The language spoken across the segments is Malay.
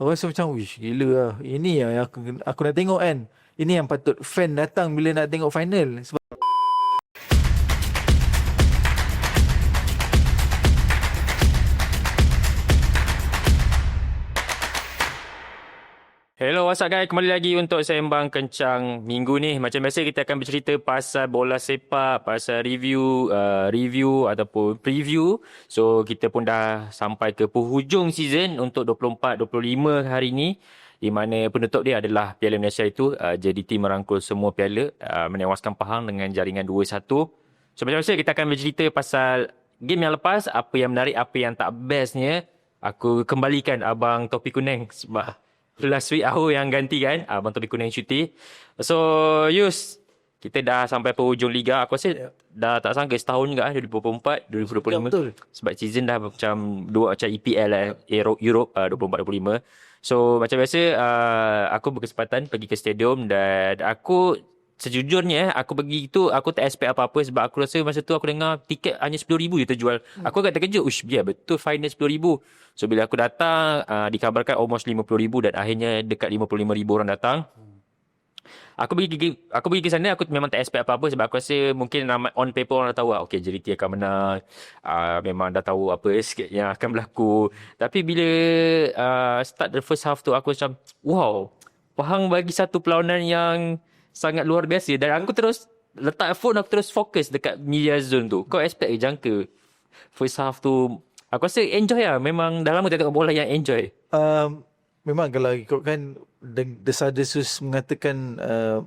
Aku rasa macam, wish gila lah. Ini yang aku, aku nak tengok kan. Ini yang patut fan datang bila nak tengok final. Sebab What's guys? Kembali lagi untuk Sembang Kencang minggu ni. Macam biasa kita akan bercerita pasal bola sepak, pasal review, uh, review ataupun preview. So, kita pun dah sampai ke penghujung season untuk 24-25 hari ni. Di mana penutup dia adalah Piala Malaysia itu. Uh, JDT merangkul semua piala, uh, menewaskan Pahang dengan jaringan 2-1. So, macam biasa kita akan bercerita pasal game yang lepas, apa yang menarik, apa yang tak bestnya. Aku kembalikan Abang Topi Kuneng sebab last week aku yang ganti kan? Abang Topi Kuning cuti. So Yus Kita dah sampai penghujung Liga. Aku rasa yeah. dah tak sangka setahun juga 2024 2025 ya, betul. Sebab season dah macam Dua macam EPL lah Europe, Europe uh, 24-25 So macam biasa uh, Aku berkesempatan pergi ke stadium Dan aku Sejujurnya aku pergi itu aku tak expect apa-apa sebab aku rasa masa tu aku dengar tiket hanya RM10,000 je terjual. Hmm. Aku agak terkejut. Ush, biar betul final RM10,000. So bila aku datang uh, dikabarkan almost RM50,000 dan akhirnya dekat RM55,000 orang datang. Aku pergi aku pergi ke sana aku memang tak expect apa-apa sebab aku rasa mungkin on paper orang dah tahu ah okey JDT akan menang. Uh, memang dah tahu apa sikit yang akan berlaku. Tapi bila uh, start the first half tu aku macam wow, Pahang bagi satu perlawanan yang sangat luar biasa dan aku terus letak phone aku terus fokus dekat media zone tu. Kau expect jangka first half tu aku rasa enjoy lah. Memang dah lama tengok bola yang enjoy. Um, memang kalau ikutkan desas-desus mengatakan uh,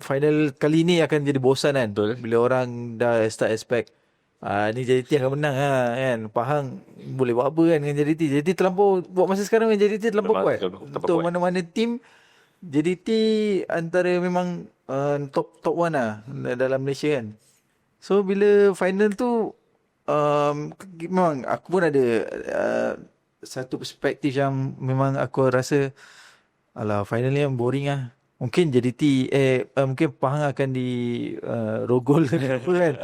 final kali ni akan jadi bosan kan. Betul. Bila orang dah start expect Ah ni JDT akan menang ha, kan. Pahang boleh buat apa kan dengan JDT. JDT terlampau buat masa sekarang dengan JDT terlampau kuat. Untuk mana-mana tim JDT antara memang uh, top top one lah dalam Malaysia kan. So bila final tu um, memang aku pun ada uh, satu perspektif yang memang aku rasa alah final ni boring lah. Mungkin JDT eh uh, mungkin Pahang akan di uh, rogol apa kan.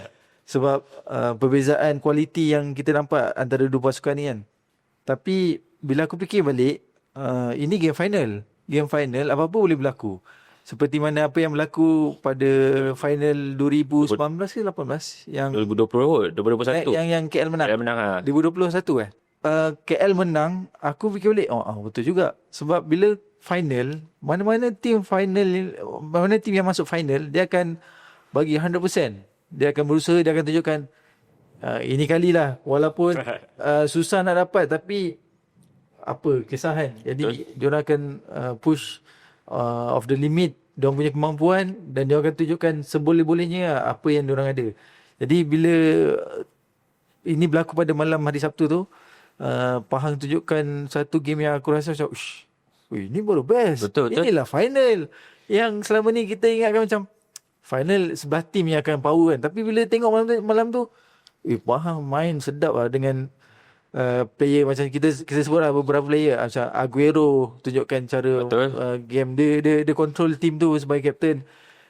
Sebab uh, perbezaan kualiti yang kita nampak antara dua pasukan ni kan. Tapi bila aku fikir balik uh, ini game final game final apa-apa boleh berlaku. Seperti mana apa yang berlaku pada final 2019 ke 18 yang 2020 2021 yang yang KL menang. KL menang ha. 2021 eh. Uh, KL menang, aku fikir balik, oh, oh betul juga. Sebab bila final, mana-mana tim final mana tim yang masuk final, dia akan bagi 100%. Dia akan berusaha, dia akan tunjukkan uh, ini kalilah walaupun uh, susah nak dapat tapi apa kesahan. Jadi dia akan uh, push uh, of the limit dia punya kemampuan dan dia akan tunjukkan seboleh-bolehnya apa yang dia ada. Jadi bila ini berlaku pada malam hari Sabtu tu, uh, Pahang tunjukkan satu game yang aku rasa macam, ush, ini baru best. Betul, Inilah betul. final. Yang selama ni kita ingatkan macam, final sebelah tim yang akan power kan. Tapi bila tengok malam tu, malam tu eh, Pahang main sedap lah dengan Uh, player macam kita kita sebut lah beberapa player. Macam Aguero tunjukkan cara uh, game. Dia dia dia control team tu sebagai captain.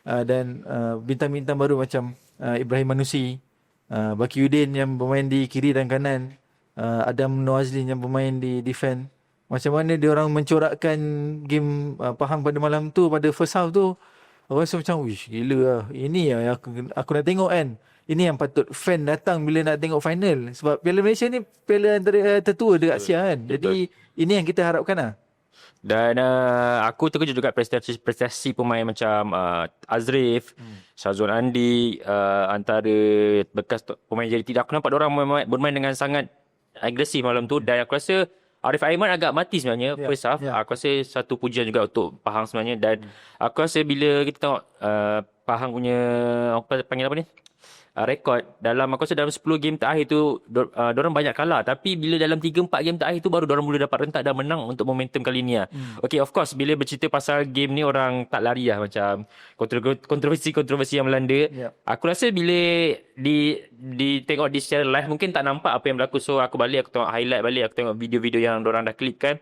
Uh, dan uh, bintang-bintang baru macam uh, Ibrahim Manusi uh, Baki Udin yang bermain di kiri dan kanan uh, Adam Noazlin yang bermain di defend. Macam mana dia orang mencorakkan game uh, Pahang pada malam tu pada first half tu. Aku rasa macam wish gila lah. Ini yang aku aku nak tengok kan ini yang patut fan datang bila nak tengok final. Sebab Piala Malaysia ni piala antara tertua dekat Asia kan. Jadi Betul. ini yang kita harapkan lah. Dan uh, aku terkejut juga prestasi, prestasi pemain macam uh, Azrif, hmm. Syazwan Andi, uh, antara bekas pemain jadi tidak. Aku nampak orang bermain, bermain dengan sangat agresif malam tu. Dan aku rasa Arif Aiman agak mati sebenarnya yeah, first half. Yeah. Aku rasa satu pujian juga untuk Pahang sebenarnya. Dan hmm. aku rasa bila kita tengok uh, Pahang punya, apa panggil apa ni? Uh, rekod dalam aku rasa dalam 10 game terakhir tu uh, orang banyak kalah tapi bila dalam 3 4 game terakhir tu baru orang mula dapat rentak dan menang untuk momentum kali ni lah. Hmm. Okay of course bila bercerita pasal game ni orang tak lari lah macam kontroversi-kontroversi yang melanda. Yeah. Aku rasa bila di di tengok di secara live mungkin tak nampak apa yang berlaku so aku balik aku tengok highlight balik aku tengok video-video yang orang dah klik kan.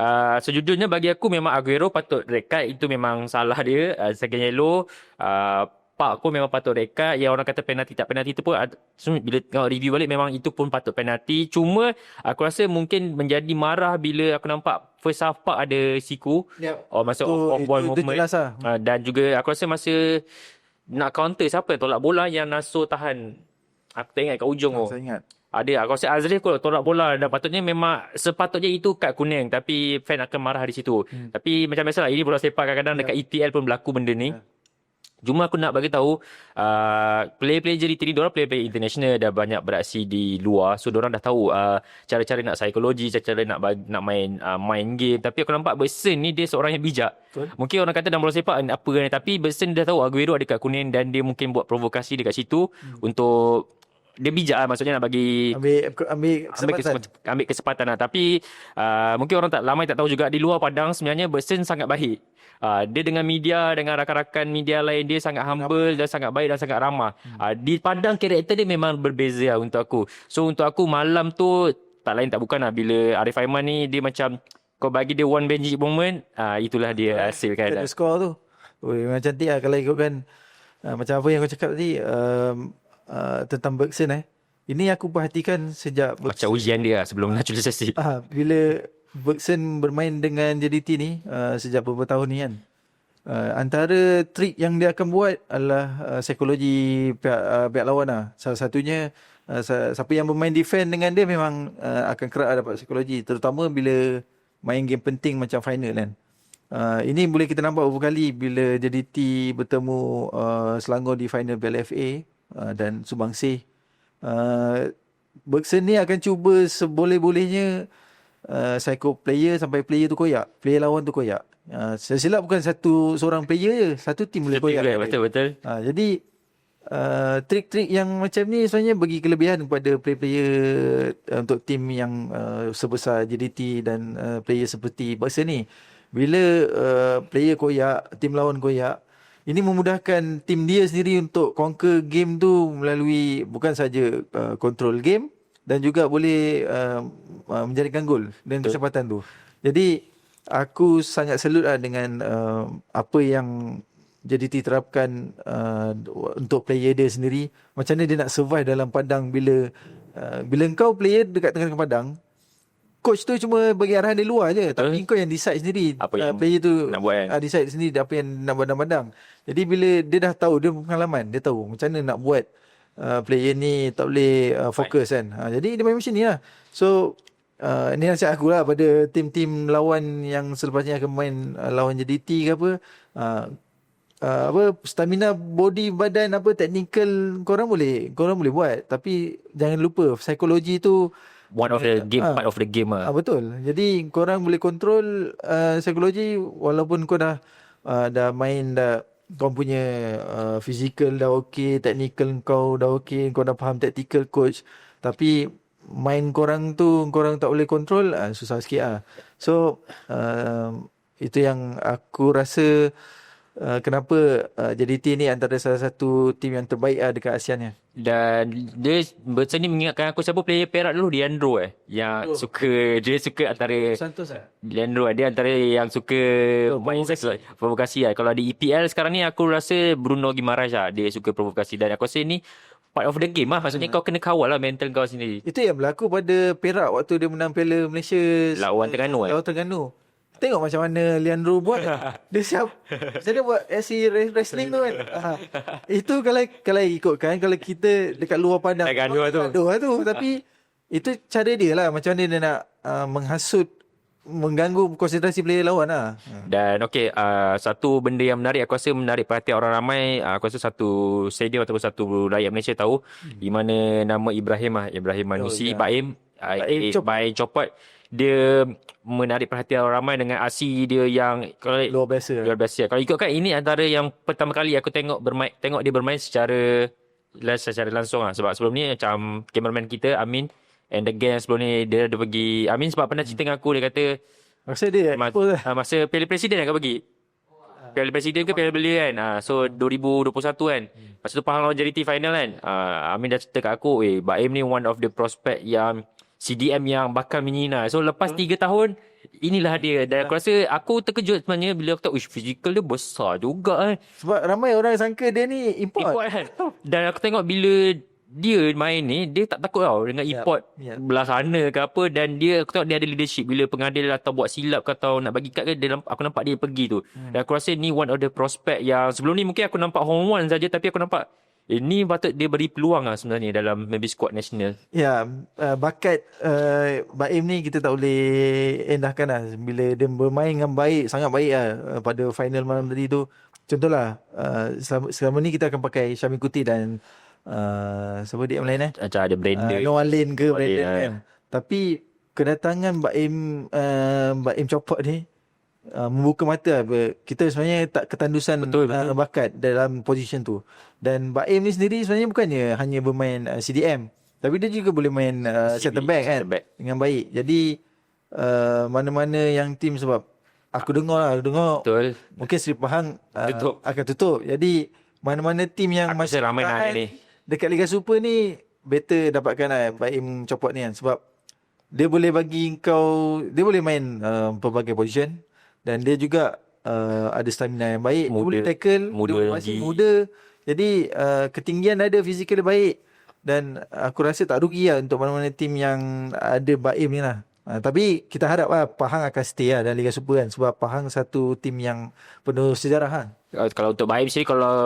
Uh, sejujurnya bagi aku memang Aguero patut red card itu memang salah dia uh, second yellow uh, Pak aku memang patut card. Yang orang kata penalti tak penalti tu pun bila tengok review balik memang itu pun patut penalti. Cuma aku rasa mungkin menjadi marah bila aku nampak first half Pak ada siku. Yep. Oh masa Tu, off ball itu, itu movement. jelas lah. Uh, dan juga aku rasa masa nak counter siapa yang tolak bola yang Nasur tahan. Aku tak ingat kat ujung tu. Saya ingat. Ada aku rasa Azril kalau tolak bola dan patutnya memang sepatutnya itu kad kuning tapi fan akan marah di situ. Hmm. Tapi macam biasalah ini bola sepak kadang-kadang dekat EPL pun berlaku benda ni. Cuma aku nak bagi tahu uh, player-player JDT ni diorang player-player international dah banyak beraksi di luar so diorang dah tahu uh, cara-cara nak psikologi, cara-cara nak nak main uh, main game tapi aku nampak Bersen ni dia seorang yang bijak. Betul. Mungkin orang kata dalam bola sepak apa kan tapi Bersen dah tahu Aguero ada kad kuning dan dia mungkin buat provokasi dekat situ hmm. untuk dia bijak lah maksudnya nak bagi Ambil ambil ambil kesempatan. kesempatan, ambil kesempatan lah. Tapi uh, mungkin orang tak lama tak tahu juga di luar padang sebenarnya Bersen sangat baik. Uh, dia dengan media, dengan rakan-rakan media lain dia sangat humble dan sangat baik dan sangat ramah. Hmm. Uh, di padang karakter dia memang berbeza lah untuk aku. So untuk aku malam tu tak lain tak bukan lah bila Arif Aiman ni dia macam kau bagi dia one magic moment, uh, itulah dia hasilkan. Ada skor tu. Oi, memang cantik lah kalau ikutkan uh, macam apa yang kau cakap tadi um, uh, tentang Bergson eh. Ini aku perhatikan sejak Macam ujian dia lah sebelum naturalisasi. Ah, bila Bergson bermain dengan JDT ni uh, sejak beberapa tahun ni kan. Uh, antara trik yang dia akan buat adalah uh, psikologi pihak, uh, pihak lawan lah. Salah satunya uh, siapa yang bermain defend dengan dia memang uh, akan kerap dapat psikologi. Terutama bila main game penting macam final kan. Uh, ini boleh kita nampak beberapa kali bila JDT bertemu uh, Selangor di final Piala FA uh, dan Subangsih. Uh, Bergson ni akan cuba seboleh-bolehnya uh, psycho player sampai player tu koyak. Player lawan tu koyak. Uh, saya silap bukan satu seorang player je. Satu tim boleh koyak. Betul betul. Uh, jadi uh, trik-trik yang macam ni sebenarnya bagi kelebihan kepada player-player uh, untuk tim yang uh, sebesar JDT dan uh, player seperti Bergson ni. Bila uh, player koyak, tim lawan koyak, ini memudahkan tim dia sendiri untuk conquer game tu melalui bukan saja uh, control game dan juga boleh uh, uh, menjadikan gol dengan kesempatan tu. Jadi aku sangat salut lah dengan uh, apa yang JDT terapkan uh, untuk player dia sendiri. Macam mana dia nak survive dalam padang bila uh, bila kau player dekat tengah-tengah padang coach tu cuma bagi arahan dari luar je. Tapi kau yang decide sendiri. Apa uh, yang player tu nak buat kan? uh, decide sendiri apa yang nak buat padang. Jadi bila dia dah tahu dia pengalaman dia tahu macam mana nak buat uh, player ni tak boleh uh, fokus kan. Uh, jadi dia main macam ni lah. So uh, ni nasihat aku lah pada tim-tim lawan yang selepasnya akan main uh, lawan JDT ke apa. Uh, uh, apa stamina body badan apa technical korang boleh korang boleh buat. Tapi jangan lupa psikologi tu One of the game, Ah. part of the game Ah lah. betul. Jadi korang boleh kontrol uh, psikologi walaupun kau dah uh, dah main dah kau punya uh, physical dah okey, technical kau dah okey, kau dah faham tactical coach. Tapi main korang tu korang tak boleh kontrol uh, susah sikit ah. So uh, itu yang aku rasa uh, kenapa uh, JDT ni antara salah satu tim yang terbaik ah dekat ASEAN ni. Dan dia Bersen ni mengingatkan aku siapa player Perak dulu Leandro eh yang Oh. suka dia suka antara Santos ah. Leandro eh, dia antara yang suka main provokasi. provokasi lah. Kalau di EPL sekarang ni aku rasa Bruno Guimaraes lah dia suka provokasi dan aku rasa ni part of the game lah maksudnya kau kena kawal lah mental kau sendiri. Itu yang berlaku pada Perak waktu dia menang Piala Malaysia Lawan Terengganu, eh? Lawan Terengganu. Tengok macam mana Leandro buat. dia siap. Macam dia buat SC wrestling tu kan. Ha. Itu kalau kalau ikutkan kalau kita dekat luar padang. Tak gaduh lah tu. Gaduh lah tu. Tapi itu cara dia lah. Macam mana dia nak uh, menghasut mengganggu konsentrasi player lawan lah. Dan okey uh, satu benda yang menarik aku rasa menarik perhatian orang ramai uh, aku rasa satu stadium ataupun satu rakyat Malaysia tahu hmm. di mana nama Ibrahim lah Ibrahim Manusi ya. Baim uh, Baim eh, Cop- Baim Copot dia menarik perhatian orang ramai dengan aksi dia yang kalau Luar biasa. luar biasa. Kalau ikutkan ini antara yang pertama kali aku tengok bermain tengok dia bermain secara secara langsung lah sebab sebelum ni macam cameraman kita Amin and the gang sebelum ni dia ada pergi Amin sebab pernah cerita dengan aku dia kata Masa dia Ma- expose lah. uh, masa Piala Presiden kan pergi. Piala Presiden ke Piala Belia kan. Uh, so 2021 kan. Masa tu Pahang lawan JDT final kan. Uh, Amin dah cerita kat aku, eh Baim ni one of the prospect yang CDM yang bakal menyina. So lepas 3 tahun inilah dia. Dan aku rasa aku terkejut sebenarnya bila aku tahu, uish, fizikal dia besar juga eh. Sebab ramai orang sangka dia ni import. Import kan. Dan aku tengok bila dia main ni, dia tak takut tau dengan import yap. belah sana ke apa. Dan dia, aku tengok dia ada leadership. Bila pengadil atau buat silap ke atau nak bagi kad ke, dia, aku nampak dia pergi tu. Hmm. Dan aku rasa ni one of the prospect yang sebelum ni mungkin aku nampak home one saja tapi aku nampak eh, ni patut dia beri peluang lah sebenarnya dalam maybe squad national. Ya, uh, bakat uh, Baim ni kita tak boleh endahkan lah. Bila dia bermain dengan baik, sangat baik lah uh, pada final malam tadi tu. Contohlah, uh, selama, selama ni kita akan pakai Syamil Kuti dan uh, siapa dia yang lain eh? Macam ada Brandon. Uh, Noah Lane ke Brandon kan. Tapi kedatangan Baim uh, Baim Copot ni uh, membuka mata lah. Kita sebenarnya tak ketandusan Betul, Uh, bakat dalam position tu. Dan Baim ni sendiri sebenarnya bukannya hanya bermain uh, CDM tapi dia juga boleh main uh, CB, center back kan back. dengan baik. Jadi uh, mana-mana yang tim sebab aku dengar lah, aku dengar Betul. mungkin Sri Pahang uh, Tutup. akan tutup. Jadi mana-mana tim yang Aku rasa ramai nak permukaan ni. dekat Liga Super ni better dapatkan lah Baim copot ni kan sebab dia boleh bagi kau dia boleh main uh, pelbagai position dan dia juga uh, ada stamina yang baik dia Muda. boleh tackle Muda dia lagi. masih muda jadi uh, ketinggian ada fizikal dia baik dan aku rasa tak rugi lah untuk mana-mana tim yang ada Baim ni lah uh, tapi kita harap lah Pahang akan stay lah dalam Liga Super kan sebab Pahang satu tim yang penuh sejarah kan Uh, Kalau untuk Baim sendiri kalau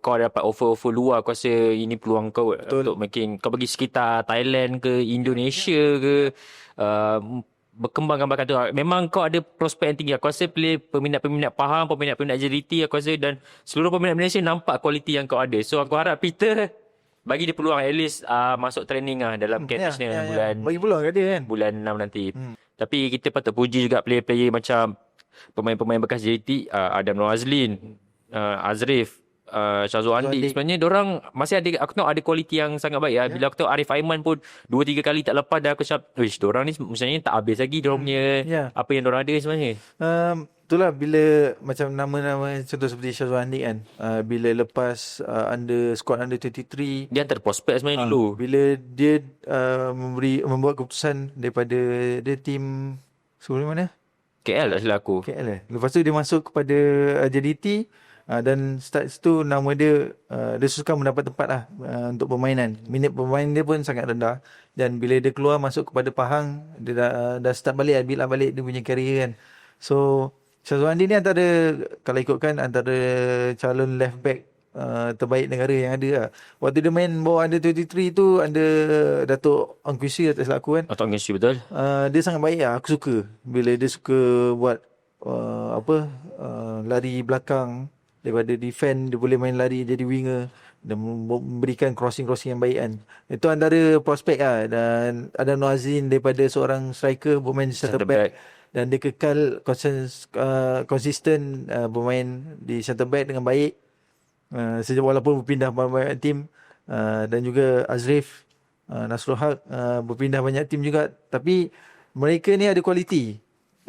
kau dapat offer-offer luar aku rasa ini peluang kau Betul. untuk making kau pergi sekitar Thailand ke Indonesia ke uh, berkembangkan bakat tu. Memang kau ada prospek yang tinggi. Aku rasa play peminat-peminat Pahang, peminat-peminat JDT aku rasa dan seluruh peminat Malaysia nampak kualiti yang kau ada. So aku harap Peter bagi dia peluang at least uh, masuk training lah dalam camp Ya, national ya, ya. bulan bagi peluang kat dia kan bulan 6 nanti. Hmm. Tapi kita patut puji juga player-player macam pemain-pemain bekas JT, uh, Adam Noazlin, uh, Azrif, uh, Syazul Andi. Andi. Sebenarnya orang masih ada aku tahu ada kualiti yang sangat baik ya. Bila aku tahu Arif Aiman pun dua tiga kali tak lepas dah aku cakap, "Wish, orang ni sebenarnya tak habis lagi dia punya Ya. apa yang orang ada sebenarnya." Um, itulah bila macam nama-nama contoh seperti Syazwan Andi kan uh, bila lepas uh, under squad under 23 Dia antara prospek sebenarnya dulu. bila dia uh, memberi membuat keputusan daripada dia tim sebelum mana KL tak silap aku. KL eh lepas tu dia masuk kepada uh, JDT uh, dan start situ nama dia uh, dia suka mendapat tempat lah uh, untuk permainan minit bermain dia pun sangat rendah dan bila dia keluar masuk kepada Pahang dia dah, dah start balik build up balik dia punya career kan so Syazwan Andi ni antara kalau ikutkan antara calon left back uh, terbaik negara yang ada lah. Waktu dia main bawah under 23 tu under Datuk Angkuisi tak silap aku kan. Atau Ngisi betul. Uh, dia sangat baik lah. Aku suka. Bila dia suka buat uh, apa uh, lari belakang daripada defend dia boleh main lari jadi winger dan memberikan crossing-crossing yang baik kan. Itu antara prospek lah. Dan ada Noazin daripada seorang striker bermain center, Center back. back. Dan dia kekal konsisten, uh, konsisten uh, bermain di center back dengan baik. Uh, sejak walaupun berpindah banyak tim uh, dan juga Azrif uh, Nasrul Haq uh, berpindah banyak tim juga tapi mereka ni ada kualiti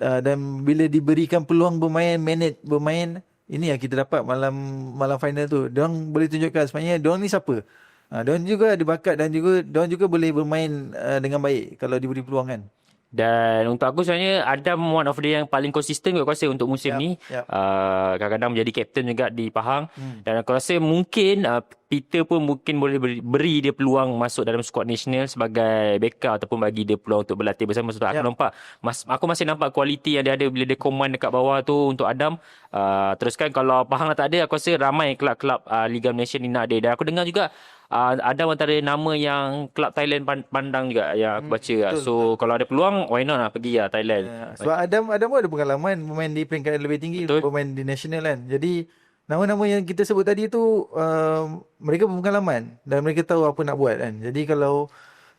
uh, dan bila diberikan peluang bermain minute bermain ini yang kita dapat malam malam final tu. Dia boleh tunjukkan sebenarnya dia ni siapa? Uh, dia juga ada bakat dan juga dia juga boleh bermain uh, dengan baik kalau diberi peluang kan Dan untuk aku sebenarnya Adam one of the yang paling konsisten aku rasa untuk musim Yap, ni. yap. Uh, kadang-kadang menjadi kapten juga di Pahang. Hmm. Dan aku rasa mungkin uh, Peter pun mungkin boleh beri, beri dia peluang masuk dalam squad nasional sebagai backup ataupun bagi dia peluang untuk berlatih bersama. Sebab aku Yap. nampak mas, aku masih nampak kualiti yang dia ada bila dia command dekat bawah tu untuk Adam. Uh, teruskan kalau Pahang tak ada aku rasa ramai kelab-kelab uh, Liga Malaysia ni nak ada. Dan aku dengar juga uh, ada antara nama yang kelab Thailand pan- pandang juga yang aku baca. Hmm, so kalau ada peluang why not lah pergi lah Thailand. Ya, sebab Adam Adam pun ada pengalaman bermain di peringkat lebih tinggi, Betul. bermain di national kan. Jadi nama-nama yang kita sebut tadi tu uh, mereka berpengalaman dan mereka tahu apa nak buat kan. Jadi kalau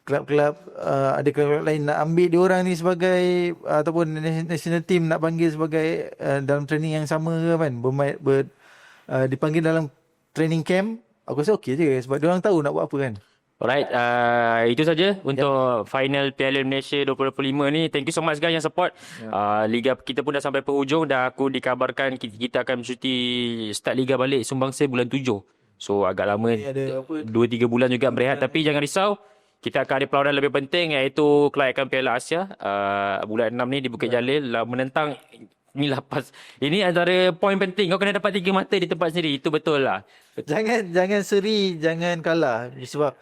kelab-kelab uh, ada kelab lain nak ambil dia orang ni sebagai uh, ataupun national team nak panggil sebagai uh, dalam training yang sama ke kan bermain ber, uh, dipanggil dalam training camp aku rasa okey je sebab dia orang tahu nak buat apa kan. Alright, uh, itu saja untuk final Piala Malaysia 2025 ni. Thank you so much guys yang support. Uh, Liga kita pun dah sampai penghujung dah aku dikabarkan kita, kita akan bercuti start Liga balik Sumbangsa bulan 7. So agak lama ada apa 2 3 bulan juga berehat tapi jangan risau. kita akan ada perlawanan lebih penting iaitu kelayakan Piala Asia uh, bulan 6 ni di Bukit Jalil lah, menentang ni lapas. Ini antara poin penting. Kau kena dapat tiga mata di tempat sendiri. Itu betul lah. Jangan jangan seri, jangan kalah sebab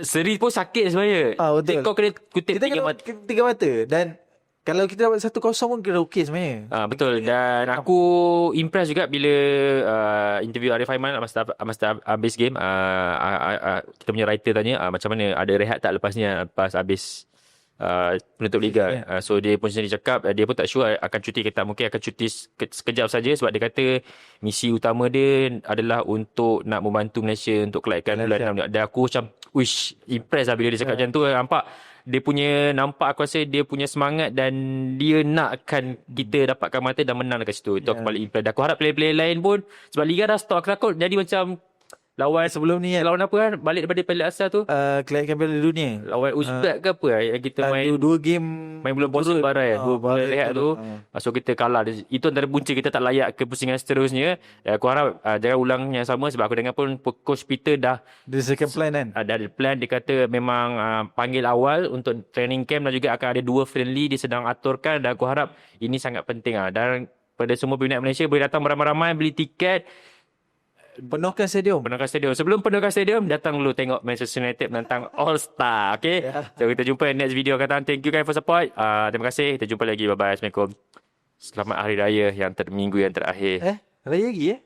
Seri pun sakit sebenarnya. Ah, betul. Kau kena kutip kita tiga kena mata. tiga mata dan kalau kita dapat satu kosong pun kira okey sebenarnya. Ah betul dan aku impress juga bila uh, interview Arif Aiman masa masa habis game uh, uh, uh, uh, kita punya writer tanya uh, macam mana ada rehat tak lepas ni lepas habis uh, penutup liga. Uh, so dia pun sendiri cakap uh, dia pun tak sure akan cuti ke tak mungkin akan cuti seke- sekejap saja sebab dia kata misi utama dia adalah untuk nak membantu Malaysia untuk kelayakan bulan 6 ni. Dan aku macam wish impress lah bila dia cakap macam tu nampak dia punya nampak aku rasa dia punya semangat dan dia nakkan kita dapatkan mata dan menang dekat situ. Itu aku paling impress. Dan aku harap player-player lain pun sebab liga dah stop aku takut jadi macam lawan Sebelum ni kan lawan apa kan balik daripada Piala Asia tu uh, kelayakan Piala Dunia. lawan Uzbek ke apa lah yang kita Uh, main dua, dua game main bulan puasa barang Ah, kan. Dua bulan rehat tu. tu. Ah. So kita kalah. Itu antara punca kita tak layak ke pusingan seterusnya. Dan aku harap uh, jangan ulang yang sama sebab aku dengar pun coach Peter dah The second plan kan. ada ada plan dia kata memang uh, panggil awal untuk training camp dan juga akan ada dua friendly dia sedang aturkan dan aku harap ini sangat penting ah dan pada semua peminat Malaysia boleh datang beramai-ramai beli tiket Penuhkan stadium. penuhkan stadium. Sebelum penuhkan stadium datang dulu tengok Manchester United menentang All Star okey? Yeah. so kita jumpa next video datang thank you guys for support. Uh, terima kasih. Kita jumpa lagi. Bye bye assalamualaikum. Selamat hari raya yang ter minggu yang terakhir. Eh, raya lagi eh?